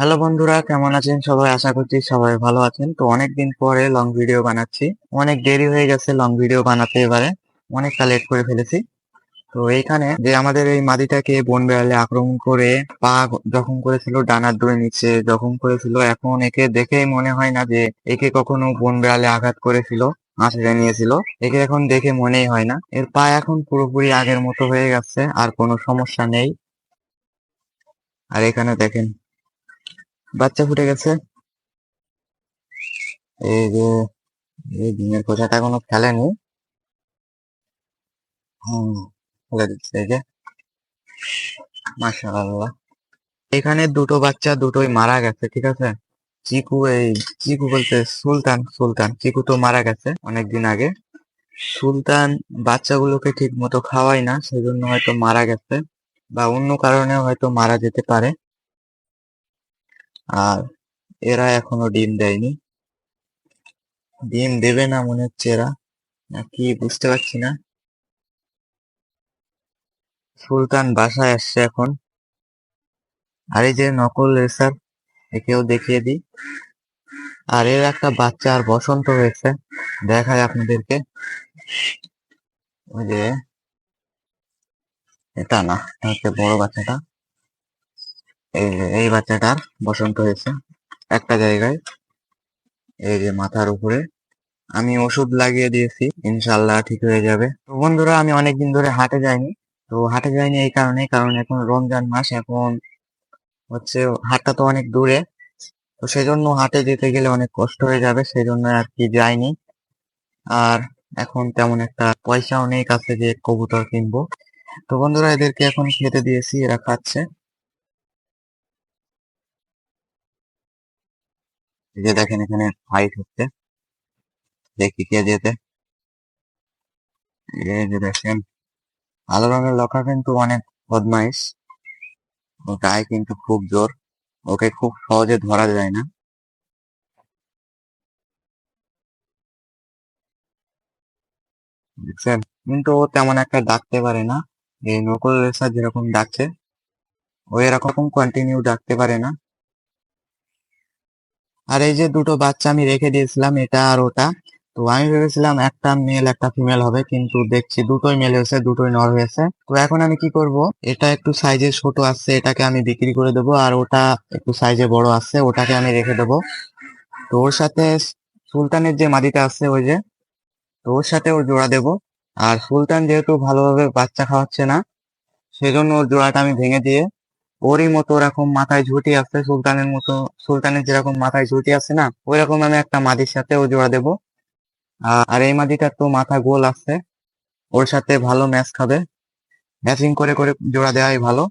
Hello বন্ধুরা, কেমন আছেন? সবাই আশা করছি সবাই ভালো আছেন। তো অনেকদিন পরে লং ভিডিও বানাচ্ছি। অনেক দেরি হয়ে গেছে লং ভিডিও বানাতে এবারে। অনেকটা লেট করে ফেলেছি। তো এইখানে যে আমাদের এই মাদিটাকে বন বেড়ালে আক্রমণ করে পা জখম করেছিল, ডানার দূরে নিচে জখম করেছিল, এখন একে দেখেই মনে হয় না যে একে কখনো বন বেড়ালে আঘাত করেছিল আঁচড়ে নিয়েছিল। একে এখন দেখে মনেই হয় না। এর পা এখন পুরোপুরি আগের মতো হয়ে গেছে, আর কোনো সমস্যা নেই। আর এখানে দেখেন বাচ্চা ফুটে গেছে। এই যে, এই ডিমের খোসাটা এখনও ফেলেনি। হুম, ফেলে দিচ্ছে, এই যে। মাশাআল্লাহ। এখানে দুটো বাচ্চা দুটোই মারা গেছে, ঠিক আছে? চিকু এই, চিকু বলতে সুলতান সুলতান। চিকু তো মারা গেছে অনেকদিন আগে। সুলতান বাচ্চাগুলোকে ঠিক মতো খাওয়ায় না, সেজন্য হয়তো মারা গেছে। বা অন্য কারণে হয়তো মারা যেতে পারে। আর এরা এখনও ডিম দেয়নি। ডিম দেবে না মনে হচ্ছে এরা। নাকি বুঝতে পারছি না। সুলতান বাসায় আসছে এখন। আর এই যে নকল রেসার একেও দেখিয়ে দিই। আর এর একটা বাচ্চা আর বসন্ত হয়েছে। দেখায় আপনাদেরকে। ওই যে, এটা না বড় বাচ্চাটা। এই বাচ্চাটার বসন্ত হয়েছে একটা জায়গায়। এই যে মাথার উপরে। আমি ওষুধ লাগিয়ে দিয়েছি ইনশাল্লাহ ঠিক হয়ে যাবে। তো বন্ধুরা, আমি অনেকদিন ধরে হাটে যাইনি। তো হাটে যাইনি এই কারণে, কারণ এখন রমজান মাস, এখন হচ্ছে হাটটা তো অনেক দূরে। তো সেজন্য হাটে যেতে গেলে অনেক কষ্ট হয়ে যাবে সেই জন্য আর কি যাইনি। আর এখন তেমন একটা পয়সাও নেই কাছে যে কবুতর কিনবো। তো বন্ধুরা, এদেরকে এখন খেতে দিয়েছি, এরা খাচ্ছে। যে দেখেন এখানে ফাইট হচ্ছে। দেখি কে যেতে। এই যে দেখেন, কালো রঙের লকা কিন্তু অনেক বদমাইশ। গায়ে কিন্তু খুব জোর। ওকে খুব সহজে ধরা যায় না। দেখছেন? কিন্তু ও তেমন একটা ডাকতে পারে না। এই নকল রেসার যেরকম ডাকছে, ও এরকম কন্টিনিউ ডাকতে পারে না। আর এই যে দুটো বাচ্চা আমি রেখে দিয়েছিলাম, এটা আর ওটা। তো আমি ভেবেছিলাম একটা মেল একটা ফিমেল হবে, কিন্তু দেখছি দুটোই মেল হয়েছে, দুটোই নর হয়েছে। তো এখন আমি কি করব? এটা একটু সাইজে ছোট আছে, এটাকে আমি বিক্রি করে দেবো, আর ওটা একটু সাইজে বড় আছে, ওটাকে আমি রেখে দেবো। তো ওর সাথে সুলতানের যে মাদিটা আছে, ওই যে, তো ওর সাথে ওর জোড়া দেব। আর সুলতান যেহেতু ভালোভাবে বাচ্চা খাওয়াচ্ছে না, সেজন্য ওর জোড়াটা আমি ভেঙে দিয়ে ওরই মতো ওরকম মাথায় ঝুঁটি আছে, সুলতানের মতো, সুলতানের যেরকম মাথায় ঝুঁটি আছে না ওই রকম আমি একটা মাদির সাথে ও জোড়া দেবো। আর এই মাদিটার তো মাথা গোল আছে, ওর সাথে ভালো ম্যাচ খাবে। ম্যাচিং করে করে জোড়া দেওয়াই ভালো।